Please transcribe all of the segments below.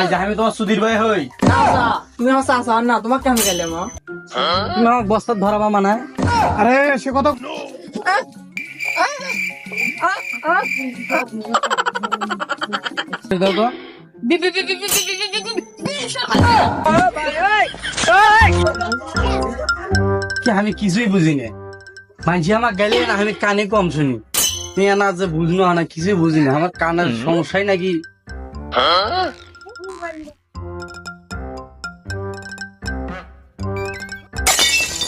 আজ আমি তোমার সুধীর ভাই হই তুমি আমার চাচা না তোমাকে কেন গেলে মা তুমি আমাকে বস্তার ধরাবা মানে আরে সে কথা আমি কিছুই বুঝি না মাঝে আমার গেলে না আমি কানে কম শুনি তুই না যে বুঝনো না কিছুই বুঝি না আমার কানের সমস্যাই নাকি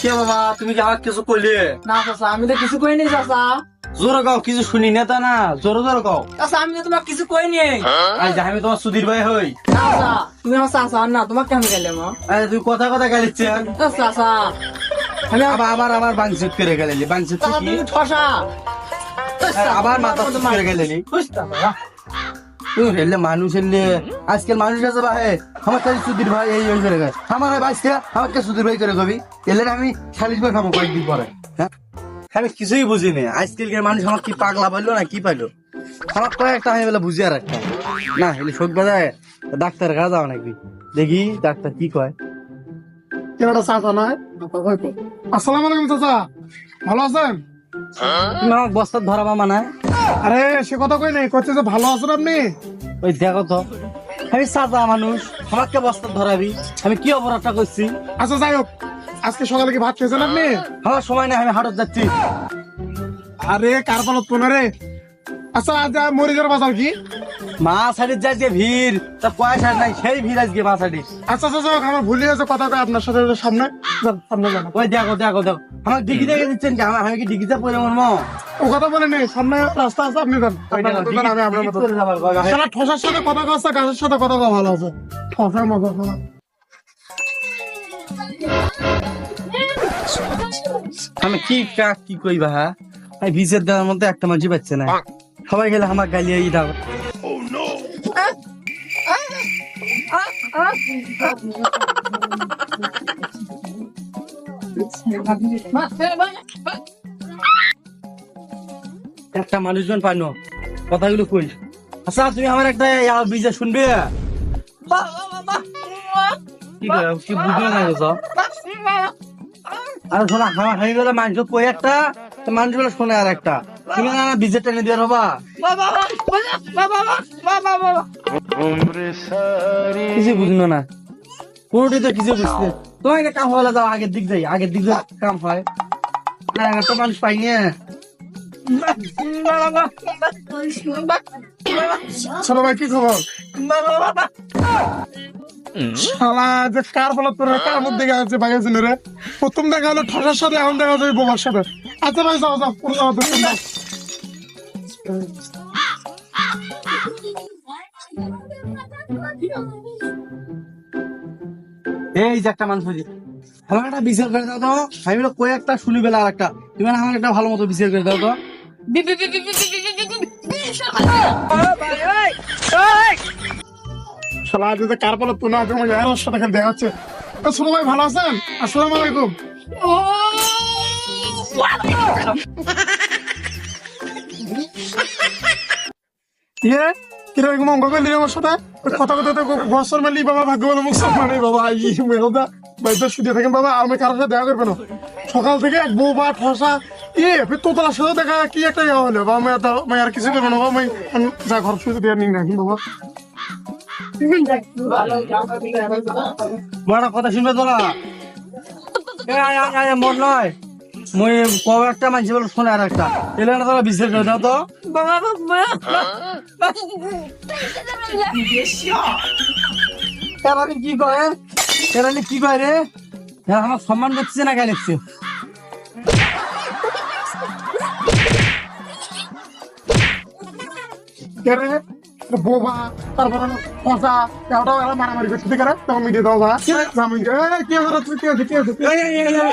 কে বাবা তুমি কি আমার কিছু কইলে? না চাচা আমি তো কিছু কইনি চাচা। জোরে গাও কিছু শুনি না তা না জোরে জোরে গাও চাচা আমি তো তোমাকে কিছু কইনি। আজ আমি তোমার সুধীর ভাই হই। চাচা তুমি আমার চাচা না তোমাকে কেন গেলে মা। আরে তুই কথা কথা গালিচ্ছে। চাচা আমি আবার আবার আবার বাংসুত করে গেলি বাংসুত তুমি ঠসা। আবার মাথা হেললে মানুষ হেললে আজকাল মানুষ আছে ভাই আমার কাছে সুধীর ভাই এই ওই করে গেছে। আমার ভাই বাইসকে আমার কাছে সুধীর ভাই করে কবি এলে আমি সালিশ করে খাব কয়েকদিন পরে। হ্যাঁ? আমি কিছুই বুঝি না আজকালকার মানুষ আমার কি পাগলা পাইলো না কি পাইলো আমার কয়েকটা আমি বলে না হেলে শোক বাজায় ডাক্তারের কাছে যাও নাকি? দেখি ডাক্তার কি কয়। কেনাটা চাচা নয় আসসালামু আলাইকুম চাচা। ভালো আছেন? তুমি আমাকে বস্তার ধরাবা মানে আরে সে কথা কই নাই? কইতে যে ভালো আছেন আপনি? ওই দেখো তো আমি সাদা মানুষ আমাকে বস্তা ধরাবি আমি কি অপরাধটা করছি? আচ্ছা যাই হোক আজকে সকালে কি ভাত খেয়েছেন আপনি? হ্যাঁ সময় নাই আমি হাটত যাচ্ছি। আরে কার পালত পোনারে আচ্ছা আজ মরিজার বাজার কি? মাছ যায় যে ভিড় তা পয়সা নাই সেই ভিড় আজকে মাছ আচ্ছা আচ্ছা যাক, আমার ভুলে গেছে কথা কয় আপনার সাথে সামনে। যান, সামনে যান। ওই দেখো দেখো দেখো। আমার ডিগি দেখে দিচ্ছেন কি? আমার আমি কি ডিগিতে পড়ে ও কথা বলে নেই সামনে রাস্তা আছে আপনি যান। ওই আপনার মতো যান, আমি আপনার মতো। সারা ঠসার সাথে কথা কচ্ছে গাছের সাথে কথা কওয়া ভালো আছে। ঠসার শোনা আমি কি কাক কি কইবা হ্যাঁ? আমি দেওয়ার মধ্যে একটা মানুষই পাচ্ছে না। সবাই গেলে আমার গালিয়ে দাও একটা মানুষজন পানো কথাগুলো কই? আচ্ছা তুমি আমার একটা বিজা শুনবে। কি আর শোনা, আমার হয়ে গেলে মানুষ কই একটা? মানুষ শোনে আর একটা তুমি না বিজে টেনে দিয়ে রবা। কিছু বুঝলো না। কোনোটি তো কিছু বুঝতে তোমার একটা কাম হলে যাও আগের দিক যাই আগের দিক যাই কাম হয়। না একটা মানুষ পাইনি ছোট ভাই কি খবর? শালা যে কার তোর কার মধ্যে গেছে বাগেছিল রে প্রথম দেখা হলো ঠসার সাথে এখন দেখা যাবে বোমার সাথে আচ্ছা ভাই যাও যাও পুরো যাও তুমি এই যে একটা মানুষ আমার একটা বিচার করে দাও তো আমি বলে কই একটা শুনি বেলা আর একটা তুমি আমার একটা ভালো মতো বিচার করে দাও তো শালা যে কার এর সাথে দেখা হচ্ছে। ভালো আছেন? আলাইকুম। ইয়ে কীরকম অঙ্ক করলি আমার সাথে? কথা কথা তো বছর বাবা, ভাগ্য বলে মুখ মানে বাবা ই মেহদা শুয়ে থাকেন, বাবা, আর আমি কারোর সাথে দেখা করবে না। সকাল থেকে এক বউ বা ঠসা। ইয়ে ফির তোতলার সাথে দেখা, কি একটা ইয়ে হলো? বাবা আমি আর আর কিছু করব না, বাবা আমি যা ঘর শুয়ে দিয়ে নিই রাখি বাবা। বড় কথা শুনবে তোরা? মন নয় মই কব একটা মানুষ বলে শোনে আর একটা। এলে না তোরা বিচার করে দাও তো। কি করে? এরা কি করে রে? এরা সম্মান করছে না গাইলেছে কেরে বোবা। তারপরে পচা এটাও এরা মারামারি করছে ঠিক আছে তখন মিডিয়ে দাও বা জামিন কি আছে তুই কি আছে কি আছে কি আছে?